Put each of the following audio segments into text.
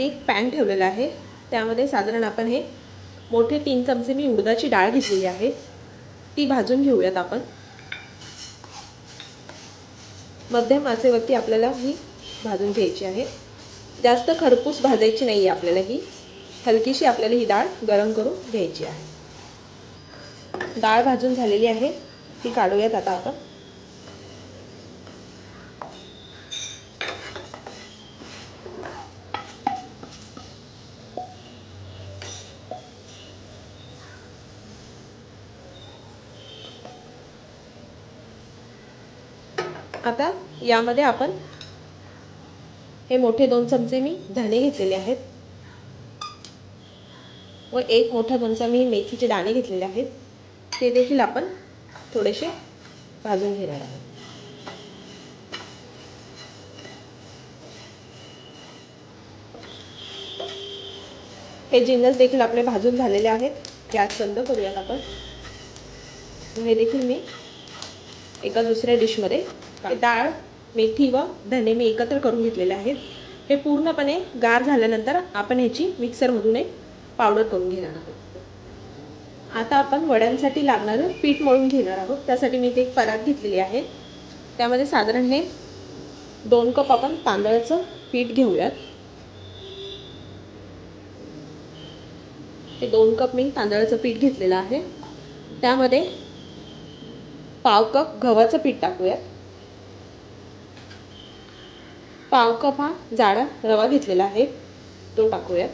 ते एक पॅन ठेवलेलं आहे. त्यामध्ये साधारण आपण हे मोठे तीन चमचे मी उडदाची डाळ घेतलेली आहे. ती भाजून घेऊयात आपण. मध्यम आचेवरती आपल्याला ही भाजून घ्यायची आहे. जास्त खरपूस भाजायची नाही आहे आपल्याला ही. हलकीशी आपल्याला ही डाळ गरम करून घ्यायची आहे. डाळ भाजून झालेली आहे. ती काढूयात आता आपण. आता यामध्ये आपण हे मोठे दोन चमचे मी धणे घेतलेले आहेत. व एक मोठा चमचा मी मेथीचे दाणे घेतलेले आहेत. ते देखील आपण थोडेसे भाजून घेणार आहोत. हे जिन्नस देखील आपले भाजून झालेले आहेत. गॅस बंद करूयात आपण. हे देखील मी एका दुसऱ्या डिशमध्ये डाळ मेथी व धने मी एकत्र करून घेतलेले आहेत. हे पूर्णपणे गार झाल्यानंतर आपण ह्याची मिक्सरमधून एक पावडर करून घेणार आहोत. आता आपण वड्यांसाठी लागणारं पीठ मळून घेणार आहोत. त्यासाठी मी ते एक परात घेतलेली आहे. त्यामध्ये साधारण हे दोन कप आपण तांदळाचं पीठ घेऊयात. हे दोन कप मी तांदळाचं पीठ घेतलेलं आहे. त्यामध्ये पाव कप गव्हाचं पीठ टाकूयात. पाव कप हा जाडा रवा घेतलेला आहे. तो टाकूयात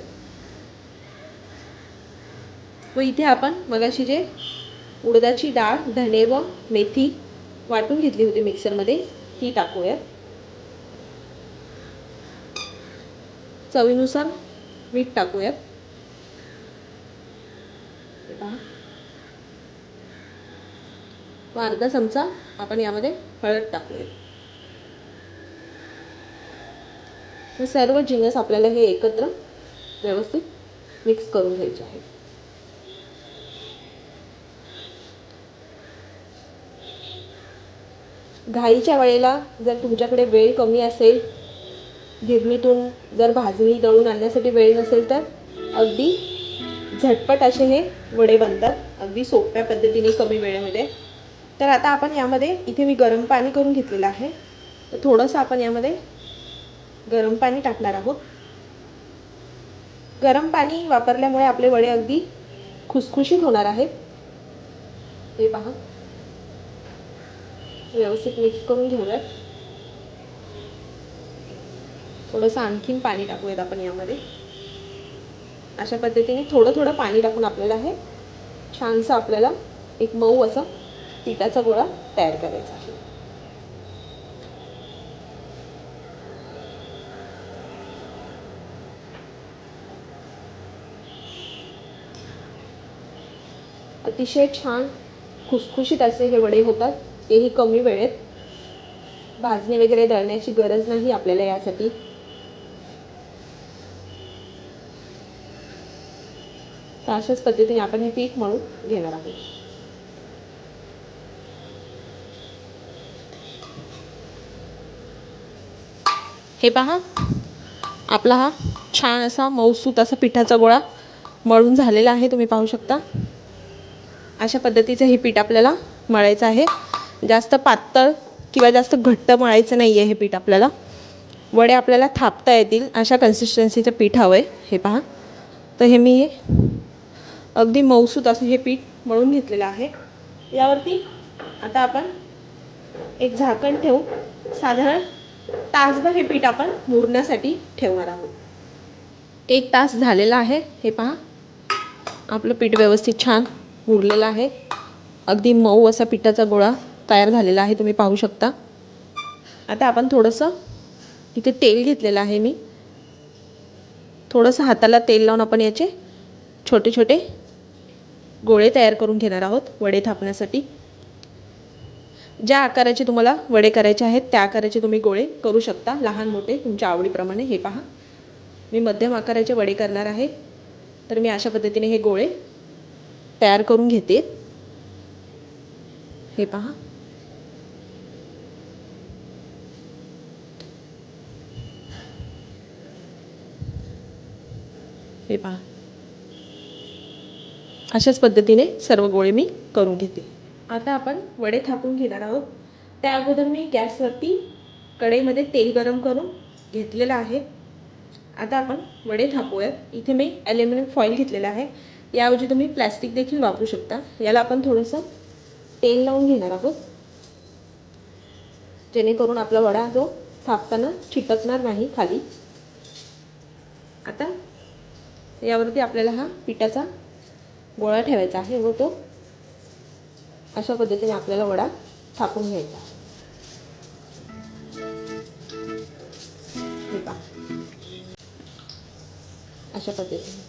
व इथे आपण मगाशी जे उडदाची डाळ धणे व मेथी वाटून घेतली होती मिक्सरमध्ये ती टाकूयात चवीनुसार मीठ टाकूयात व अर्धा चमचा आपण यामध्ये हळद टाकूयात हे सर्व जिन्नस आपल्याला हे एकत्र व्यवस्थित मिक्स करून घ्यायचे आहे घाईच्या वेळेला जर तुमच्याकडे वेळ कमी असेल गिरणीतून जर भाजणी दळून आणण्यासाठी वेळ नसेल तर अगदी झटपट असे हे वडे बनतात अगदी सोप्या पद्धतीने कमी वेळेमध्ये. तर आता आपण यामध्ये इथे मी गरम पाणी करून घेतलेलं आहे. तर थोडंसं आपण यामध्ये गरम पाणी टाकणार आहोत. गरम पाणी वापरल्यामुळे आपले वडे अगदी खुसखुशीत होणार आहेत. हे पहा. व्यवस्थित मिक्स करून घेऊयात. थोडंसं आणखीन पाणी टाकूयात आपण यामध्ये. अशा पद्धतीने थोडं थोडं पाणी टाकून आपल्याला हे छानसं आपल्याला एक मऊ असं पिठाचा गोळा तयार करायचा आहे. अतिशय छान खुसखुशीत असे हे वडे होतात. तेही कमी वेळेत. भाजणी वगैरे दळण्याची गरज नाही आपल्याला यासाठी. तर अशाच पद्धतीने आपण हे पीठ मळून घेणार आहोत. हे पहा. आपला हा छान असा मऊसूत असा पिठाचा गोळा मळून झालेला आहे. तुम्ही पाहू शकता. अशा पद्धतीचं हे पीठ आपल्याला मळायचं आहे. जास्त पातळ किंवा जास्त घट्ट मळायचं नाही आहे हे पीठ आपल्याला. वडे आपल्याला थापता येतील अशा कन्सिस्टन्सीचं पीठ हवं आहे हे पहा. तर हे मी हे अगदी मऊसूत असं हे पीठ मळून घेतलेलं आहे. यावरती आता आपण एक झाकण ठेवून साधारण तासभर हे पीठ आपण मुरण्यासाठी ठेवणार आहोत. एक तास झालेला आहे. हे पहा. आपलं पीठ व्यवस्थित छान उरलेला आहे. अगदी मऊ असा पिठाचा गोळा तयार झालेला आहे. तुम्ही पाहू शकता. आता आपण थोडंसं इथे तेल घेतलेलं आहे मी. थोडंसं हाताला तेल लावून आपण याचे छोटे छोटे गोळे तयार करून घेणार आहोत वडे थापण्यासाठी. ज्या आकाराचे तुम्हाला वडे करायचे आहेत त्या आकाराचे तुम्ही गोळे करू शकता. लहान मोठे तुमच्या आवडीप्रमाणे हे पहा. मी मध्यम आकाराचे वडे करणार आहे. तर मी अशा पद्धतीने हे गोळे तयार करून घेते. हे पहा. हे पहा. अशाच पद्धतीने सर्व गोळे मी करून घेते. आता आपण वडे थापून घेणार आहोत. त्या अगोदर मी गॅसवरती कढईमध्ये तेल गरम करून घेतलेलं आहे. आता आपण वडे थापूयात. इथे मी ॲल्युमिनियम फॉईल घेतलेलं आहे. याऐवजी तुम्ही प्लॅस्टिक देखील वापरू शकता. याला आपण थोडंसं तेल लावून घेणार आहोत. जेणेकरून आपला वडा जो थापताना चिटकणार नाही खाली. आता यावरती आपल्याला हा पिठाचा गोळा ठेवायचा आहे व तो अशा पद्धतीने आपल्याला वडा थापून घ्यायचा. अशा पद्धतीने.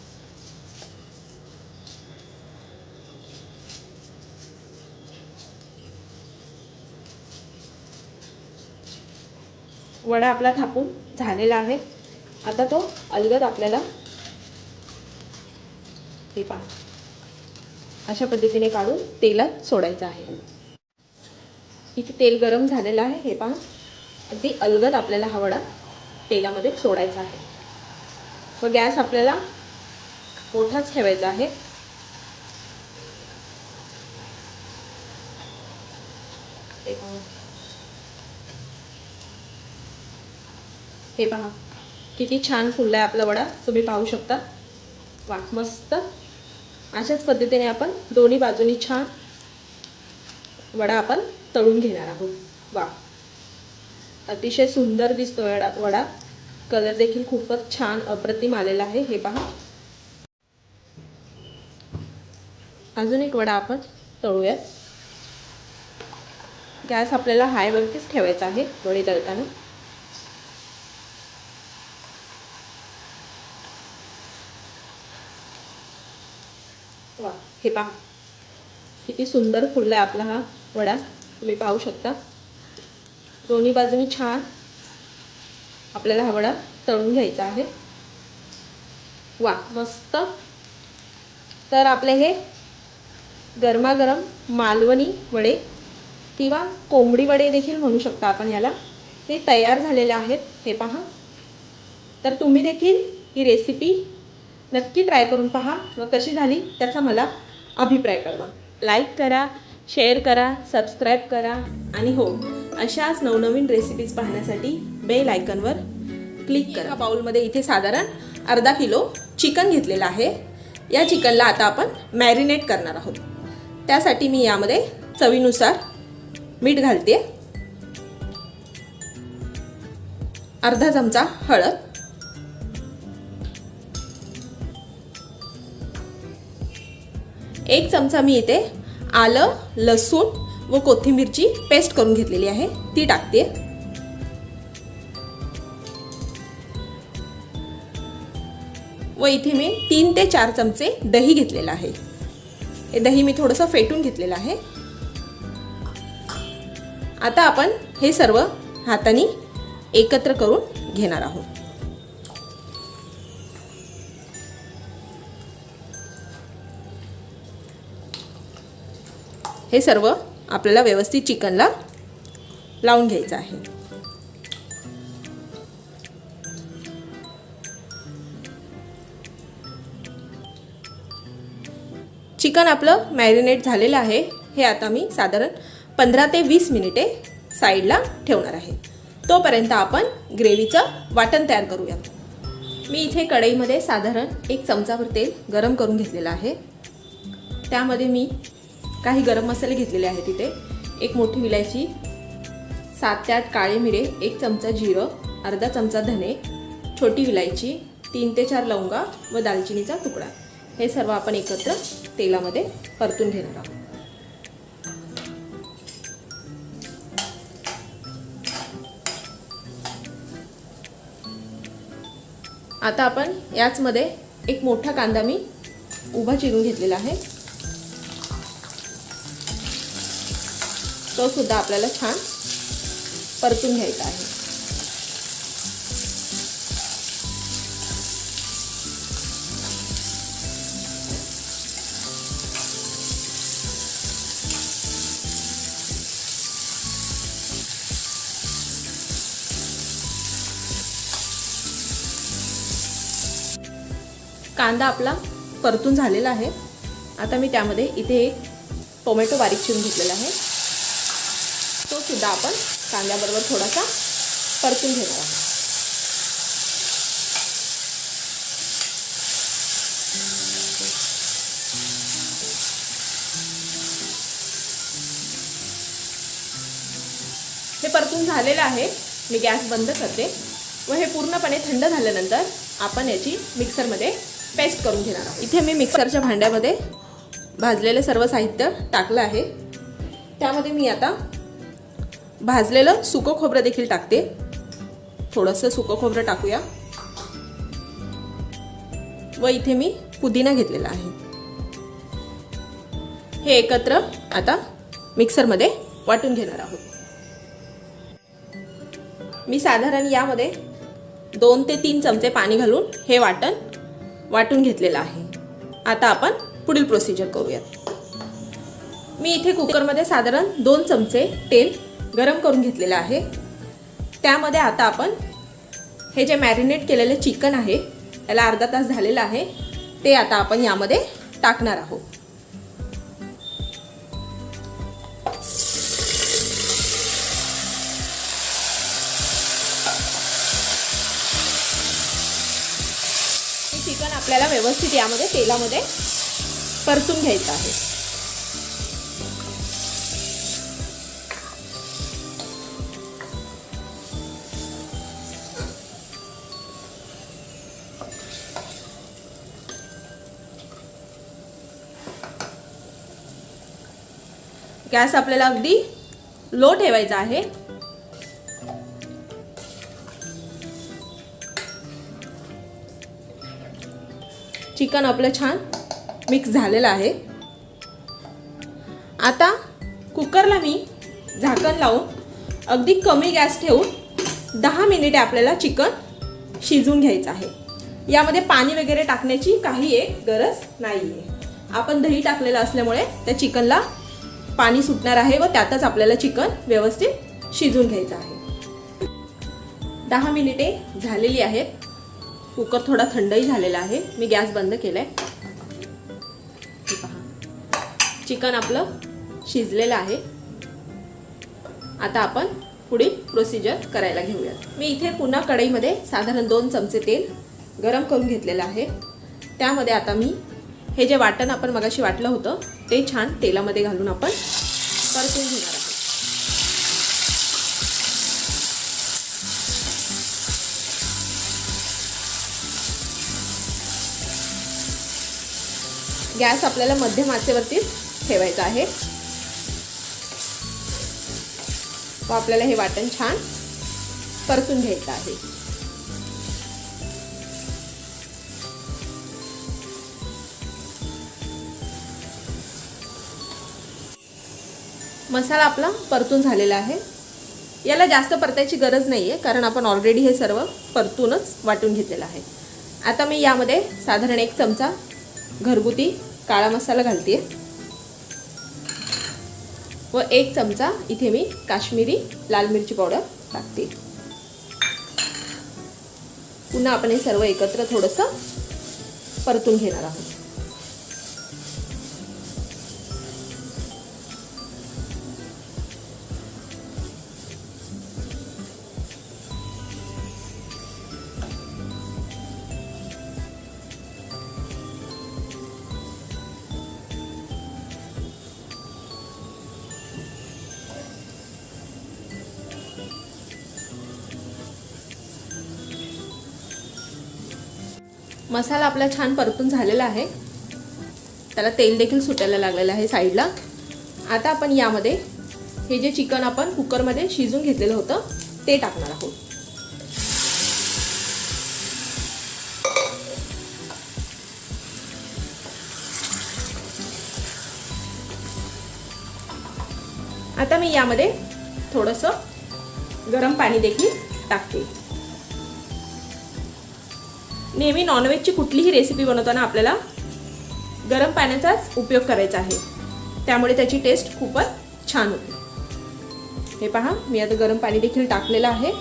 वडा आपला थापून झालेला आहे. आता तो अलगद आपल्याला हे पहा. अशा पद्धतीने काढून तेलात सोडायचं आहे. इथे तेल गरम झालेलं आहे. हे पहा. अगदी अलगद आपल्याला हा वडा तेलामध्ये सोडायचा आहे. व गॅस आपल्याला मोठाच ठेवायचा आहे. एक हे पहा. किती छान फुलला आहे आपला वडा. तुम्ही पाहू शकता. वा मस्त. अशाच पद्धतीने आपण दोन्ही बाजूनी छान वडा आपण तळून घेणार आहोत. वा अतिशय सुंदर दिसतो वडा वडा. कलर देखील खूपच छान अप्रतिम आलेला आहे. हे पहा. अजून एक वडा आपण तळूयात. गॅस आपल्याला हायवरतीच ठेवायचा आहे. वडे तळताना वा हे पहा. किती सुंदर फुलला आहे आपला हा वडा. तुम्ही पाहू शकता. दोन्ही बाजूनी छान आपल्याला हा वडा तळून घ्यायचा आहे. वा मस्त. तर आपले हे गरमागरम मालवणी वडे किंवा कोंबडी वडे देखील म्हणू शकता आपण याला. हे तयार झालेले आहेत. हे पहा. तर तुम्ही देखील ही रेसिपी नक्की ट्राय करून पहा. व कशी झाली त्याचा मला अभिप्राय कळवा लाईक करा शेअर करा सबस्क्राईब करा आणि हो अशाच नवनवीन रेसिपीज पाहण्यासाठी बेल आयकनवर क्लिक करा. बाउलमध्ये इथे साधारण अर्धा किलो चिकन घेतलेलं आहे. या चिकनला आता आपण मॅरिनेट करणार आहोत. त्यासाठी मी यामध्ये चवीनुसार मीठ घालते. अर्धा चमचा हळद. एक चमचा मी इथे आलं लसूण व कोथिंबीरची पेस्ट करून घेतलेली आहे. ती टाकते. व इथे मी तीन ते चार चमचे दही घेतलेलं आहे. हे दही मी थोडंसं फेटून घेतलेलं आहे. आता आपण हे सर्व हाताने एकत्र करून घेणार आहोत. हे सर्व आपल्याला व्यवस्थित चिकनला लावून घ्यायचं आहे. चिकन आपलं मॅरिनेट झालेलं आहे. हे आता मी साधारण पंधरा ते वीस मिनिटे साईडला ठेवणार आहे. तोपर्यंत आपण ग्रेव्हीचं वाटण तयार करूयात. मी इथे कढईमध्ये साधारण एक चमचाभर तेल गरम करून घेतलेलं आहे. त्यामध्ये मी काही गरम मसाले घेतलेले आहेत तिथे एक मोठी विलायची सात ते आठ काळे मिरे एक चमचा जिरं अर्धा चमचा धने छोटी विलायची तीन ते चार लवंगा व दालचिनीचा तुकडा. हे सर्व आपण एकत्र तेलामध्ये परतून घेणार आहोत. आता आपण याचमध्ये एक मोठा कांदा मी उभा चिरून घेतलेला आहे. तो सुद्धा आपल्याला छान परतून घ्यायचा आहे. कांदा आपला परतून झालेला आहे. आता मी त्यामध्ये इथे एक टोमॅटो बारीक शिवून घेतलेला आहे. सुद्धा आपण कांद्याबरोबर थोडासा परतून घेणार आहोत. हे परतून झालेलं आहे. मी गॅस बंद करते. व हे पूर्णपणे थंड झाल्यानंतर आपण याची मिक्सरमध्ये पेस्ट करून घेणार आहोत. इथे मी मिक्सरच्या भांड्यामध्ये भाजलेलं सर्व साहित्य टाकलं आहे. त्यामध्ये मी आता भाजलेलं सुकं खोबरं देखील टाकते. थोडंसं सुकं खोबरं टाकूया. व इथे मी पुदिना घेतलेला आहे. हे एकत्र आता मिक्सरमध्ये वाटून घेणार आहोत. मी साधारण यामध्ये दोन ते तीन चमचे पाणी घालून हे वाटण वाटून घेतलेलं आहे. आता आपण पुढील प्रोसिजर करूयात. मी इथे कुकरमध्ये साधारण दोन चमचे तेल गरम करून घेतलेलं आहे. त्यामध्ये आता आपण हे जे मॅरिनेट केलेले चिकन आहे त्याला अर्धा तास झालेला आहे. ते आता आपण यामध्ये टाकणार आहोत. हे चिकन आपल्याला व्यवस्थित यामध्ये तेलामध्ये परतून घ्यायचं आहे. गॅस आपल्याला अगदी लो ठेवायचा आहे. चिकन आपलं छान मिक्स झालेलं आहे. आता कुकरला मी झाकण लावून अगदी कमी गॅस ठेवून दहा मिनिटे आपल्याला चिकन शिजवून घ्यायचं आहे. यामध्ये पाणी वगैरे टाकण्याची काही एक गरज नाही आहे आपण दही टाकलेलं असल्यामुळे त्या चिकनला पाणी सुटणार आहे व त्यातच आपल्याला चिकन व्यवस्थित शिजून घ्यायचं आहे. दहा मिनिटे झालेली आहेत. कुकर थोडा थंडही झालेला आहे. मी गॅस बंद केलाय. आहे पहा. चिकन आपलं शिजलेलं आहे. आता आपण पुढील प्रोसिजर करायला घेऊयात. मी इथे पुन्हा कढईमध्ये साधारण दोन चमचे तेल गरम करून घेतलेलं आहे. त्यामध्ये आता मी हे जे वाटण आपण मगाशी वाटलं होतं ते छान तेलामध्ये घालून आपण परतून घेणार आहोत. गॅस आपल्याला मध्यम आचेवरतीच ठेवायचा आहे. व आपल्याला हे वाटण छान परतून घ्यायचं आहे. मसाला आपला परतून झालेला आहे. याला जास्त परतायची गरज नाही आहे कारण आपण ऑलरेडी हे सर्व परतूनच वाटून घेतलेलं आहे. आता मी यामध्ये साधारण एक चमचा घरगुती काळा मसाला घालते व एक चमचा इथे मी काश्मीरी लाल मिरची पावडर टाकते पुन्हा आपण हे सर्व एकत्र थोडंसं परतून घेणार आहोत. मसाला आपला छान परतून झालेला आहे. त्याला तेल देखील सुटायला लागलेलं आहे साईडला. आता आपण यामध्ये हे जे चिकन आपण कुकरमध्ये शिजून घेतलेलं होतं ते टाकणार आहोत. आता मी यामध्ये थोडंसं गरम पाणी देखील टाकते. नेहमी नॉनव्हेजची कुठलीही रेसिपी बनवताना आपल्याला गरम पाण्याचाच उपयोग करायचा आहे. त्यामुळे त्याची टेस्ट खूपच छान होते. हे पहा मी आता गरम पाणी देखील टाकलेलं आहे.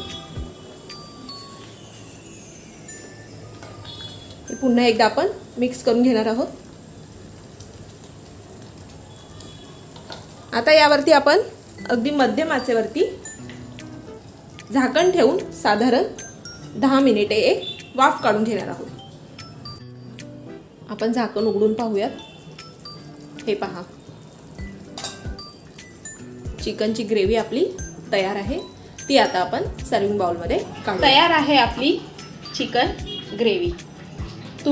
पुन्हा एकदा आपण मिक्स करून घेणार आहोत. आता यावरती आपण अगदी मध्यम आचेवरती झाकण ठेवून साधारण दहा मिनिटे एक वाफ काढून घेणार आहोत. आपण झाकण उघडून पाहूयात. हे पहा. चिकनची ग्रेव्ही आपली तयार आहे. ती आता आपण सर्विंग बाउलमध्ये तयार आहे आपली चिकन ग्रेव्ही.